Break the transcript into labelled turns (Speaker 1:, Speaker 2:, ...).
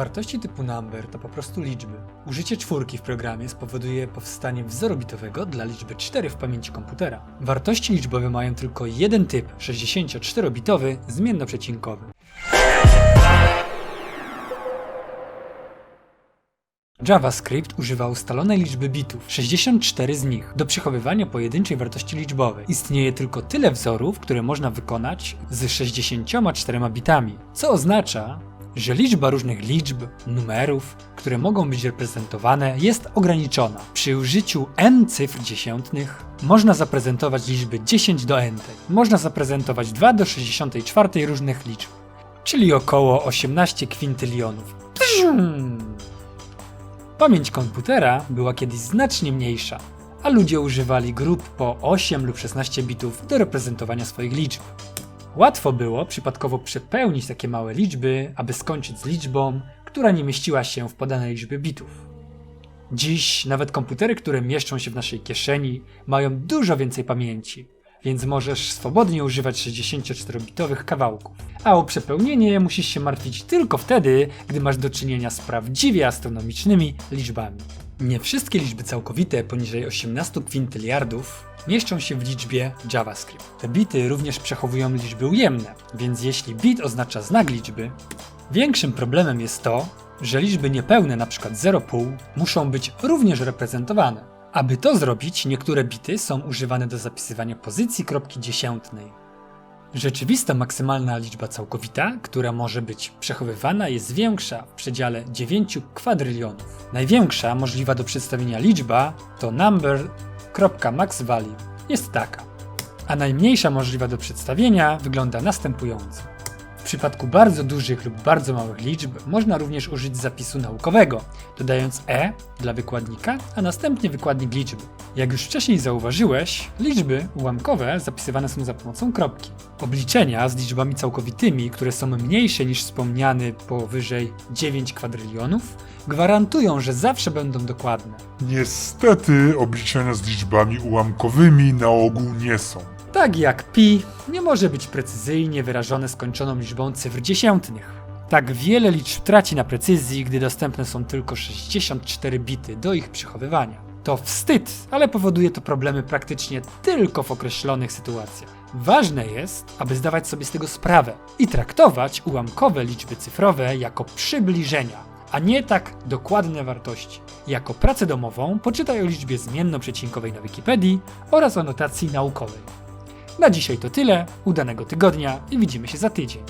Speaker 1: Wartości typu number to po prostu liczby. Użycie czwórki w programie spowoduje powstanie wzoru bitowego dla liczby 4 w pamięci komputera. Wartości liczbowe mają tylko jeden typ 64-bitowy zmiennoprzecinkowy. JavaScript używa ustalonej liczby bitów, 64 z nich, do przechowywania pojedynczej wartości liczbowej. Istnieje tylko tyle wzorów, które można wykonać z 64 bitami, co oznacza, że liczba różnych liczb, numerów, które mogą być reprezentowane, jest ograniczona. Przy użyciu n cyfr dziesiętnych można zaprezentować liczby 10 do n. Można zaprezentować 2 do 64 różnych liczb, czyli około 18 kwintylionów. Pamięć komputera była kiedyś znacznie mniejsza, a ludzie używali grup po 8 lub 16 bitów do reprezentowania swoich liczb. Łatwo było przypadkowo przepełnić takie małe liczby, aby skończyć z liczbą, która nie mieściła się w podanej liczbie bitów. Dziś nawet komputery, które mieszczą się w naszej kieszeni, mają dużo więcej pamięci, więc możesz swobodnie używać 64-bitowych kawałków. A o przepełnienie musisz się martwić tylko wtedy, gdy masz do czynienia z prawdziwie astronomicznymi liczbami. Nie wszystkie liczby całkowite poniżej 18 kwintyliardów mieszczą się w liczbie JavaScript. Te bity również przechowują liczby ujemne, więc jeśli bit oznacza znak liczby, większym problemem jest to, że liczby niepełne, np. 0,5, muszą być również reprezentowane. Aby to zrobić, niektóre bity są używane do zapisywania pozycji kropki dziesiętnej. Rzeczywista maksymalna liczba całkowita, która może być przechowywana, jest większa w przedziale 9 kwadrylionów. Największa możliwa do przedstawienia liczba to number.maxValue. Jest taka. A najmniejsza możliwa do przedstawienia wygląda następująco. Przypadku bardzo dużych lub bardzo małych liczb można również użyć zapisu naukowego, dodając e dla wykładnika, a następnie wykładnik liczby. Jak już wcześniej zauważyłeś, liczby ułamkowe zapisywane są za pomocą kropki. Obliczenia z liczbami całkowitymi, które są mniejsze niż wspomniany powyżej 9 kwadrylionów, gwarantują, że zawsze będą dokładne.
Speaker 2: Niestety obliczenia z liczbami ułamkowymi na ogół nie są.
Speaker 1: Tak jak pi nie może być precyzyjnie wyrażone skończoną liczbą cyfr dziesiętnych. Tak wiele liczb traci na precyzji, gdy dostępne są tylko 64 bity do ich przechowywania. To wstyd, ale powoduje to problemy praktycznie tylko w określonych sytuacjach. Ważne jest, aby zdawać sobie z tego sprawę i traktować ułamkowe liczby cyfrowe jako przybliżenia, a nie tak dokładne wartości. Jako pracę domową poczytaj o liczbie zmiennoprzecinkowej na Wikipedii oraz o notacji naukowej. Na dzisiaj to tyle, udanego tygodnia i widzimy się za tydzień.